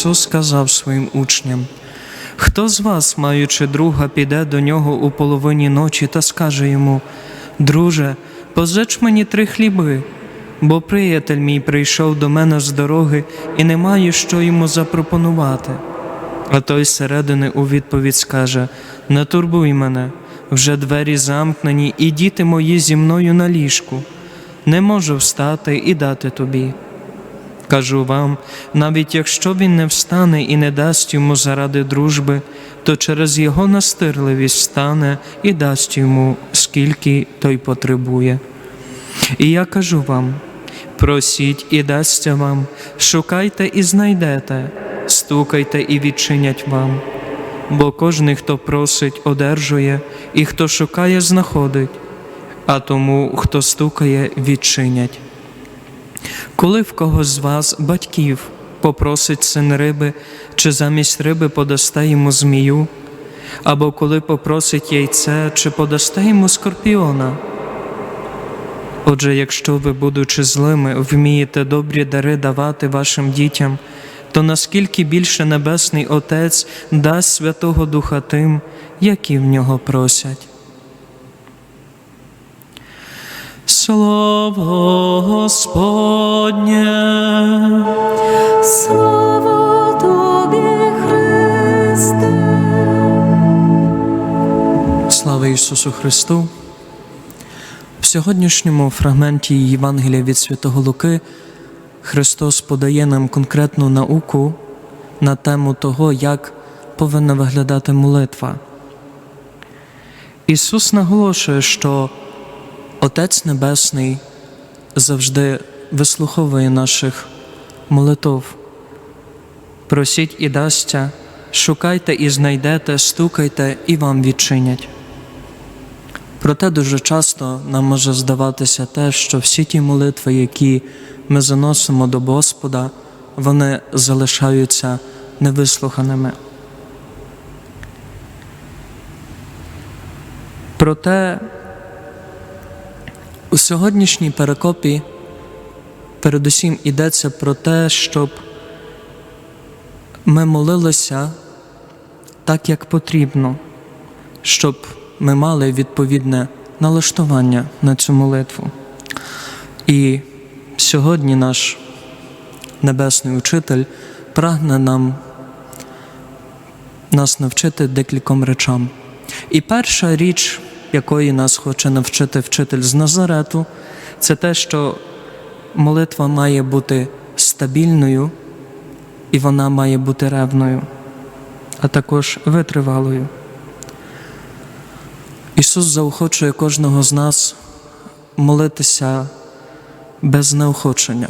Ісус сказав своїм учням: Хто з вас, маючи друга, піде до нього у половині ночі та скаже йому: Друже, позич мені три хліби, бо приятель мій прийшов до мене з дороги і не маю що йому запропонувати. А той зсередини у відповідь скаже: Не турбуй мене, вже двері замкнені, і діти мої зі мною на ліжку. Не можу встати і дати тобі. Кажу вам, навіть якщо він не встане і не дасть йому заради дружби, то через його настирливість встане і дасть йому, скільки той потребує. І я кажу вам: просіть і дасться вам, шукайте і знайдете, стукайте і відчинять вам. Бо кожний, хто просить, одержує, і хто шукає, знаходить, а тому, хто стукає, відчинять. Коли в когось з вас, батьків, попросить син риби, чи замість риби подасте йому змію, або коли попросить яйце, чи подасте йому скорпіона. Отже, якщо ви, будучи злими, вмієте добрі дари давати вашим дітям, то наскільки більше Небесний Отець дасть Святого Духа тим, які в нього просять. Слово Господнє. Слава тобі, Христе. Слава Ісусу Христу! В сьогоднішньому фрагменті Євангелія від Святого Луки Христос подає нам конкретну науку на тему того, як повинна виглядати молитва. Ісус наголошує, що Отець Небесний завжди вислуховує наших молитов. Просіть і дасться, шукайте і знайдете, стукайте і вам відчинять. Проте дуже часто нам може здаватися те, що всі ті молитви, які ми заносимо до Господа, вони залишаються невислуханими. Проте у сьогоднішній перекопі передусім йдеться про те, щоб ми молилися так, як потрібно, щоб ми мали відповідне налаштування на цю молитву. І сьогодні наш Небесний Учитель прагне нам нас навчити декільком речам. І перша річ, якої нас хоче навчити вчитель з Назарету, це те, що молитва має бути стабільною і вона має бути ревною, а також витривалою. Ісус заохочує кожного з нас молитися без неохочення.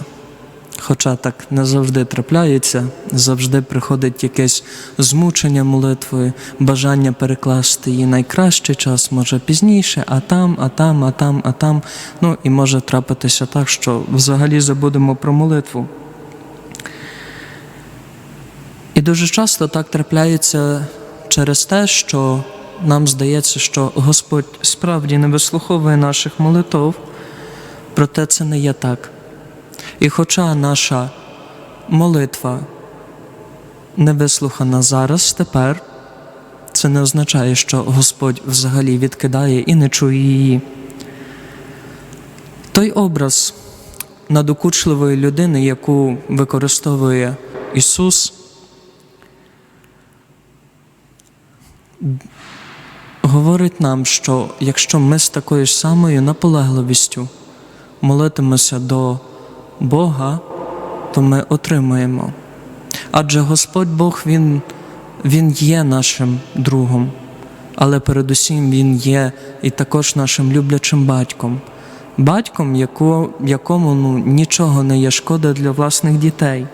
Хоча так не завжди трапляється, завжди приходить якесь змучення молитвою, бажання перекласти її найкращий час, може пізніше, а там, а там, а там, а там. Ну і може трапитися так, що взагалі забудемо про молитву. І дуже часто так трапляється через те, що нам здається, що Господь справді не вислуховує наших молитов, проте це не є так. І хоча наша молитва не вислухана зараз, тепер, це не означає, що Господь взагалі відкидає і не чує її. Той образ надокучливої людини, яку використовує Ісус, говорить нам, що якщо ми з такою самою наполегливістю молитимемося до Бога, то ми отримаємо. Адже Господь Бог, Він, Він є нашим другом, але передусім Він є і також нашим люблячим батьком, батьком, яко, якому ну, нічого не є шкода для власних дітей.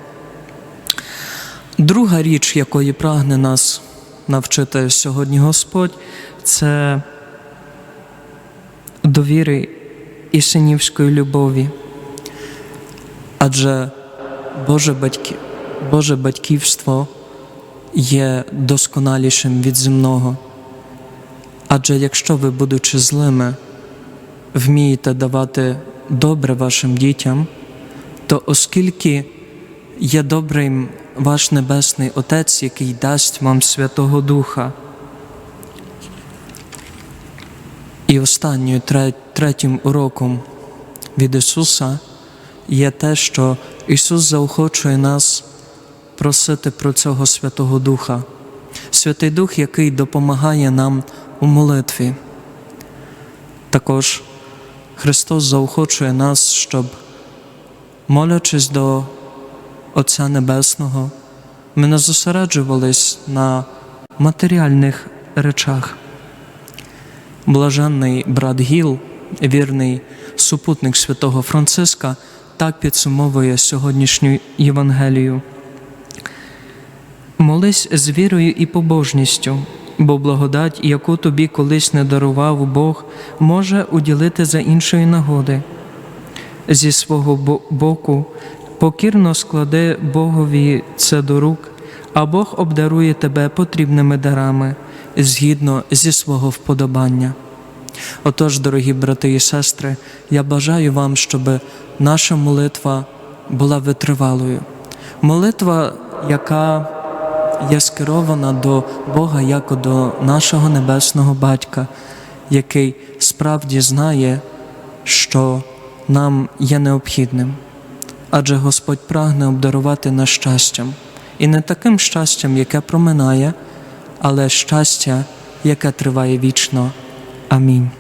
Друга річ, якої прагне нас навчити сьогодні Господь, це довіри і синівської любові. Адже Боже, батьки, Боже батьківство є досконалішим від земного. Адже якщо ви, будучи злими, вмієте давати добре вашим дітям, то оскільки є добрим ваш Небесний Отець, який дасть вам Святого Духа. І останньою третім уроком від Ісуса є те, що Ісус заохочує нас просити про цього Святого Духа. Святий Дух, який допомагає нам у молитві. Також Христос заохочує нас, щоб, молячись до Отця Небесного, ми не зосереджувались на матеріальних речах. Блаженний брат Гіл, вірний супутник святого Франциска, так підсумовує сьогоднішню Євангелію. Молись з вірою і побожністю, бо благодать, яку тобі колись не дарував Бог, може уділити за іншої нагоди. Зі свого боку покірно склади Богові це до рук, а Бог обдарує тебе потрібними дарами згідно зі свого вподобання. Отож, дорогі брати і сестри, я бажаю вам, щоб наша молитва була витривалою. Молитва, яка є скерована до Бога як до нашого небесного батька, який справді знає, що нам є необхідним. Адже Господь прагне обдарувати нас щастям, і не таким щастям, яке проминає, але щастя, яке триває вічно. Амінь.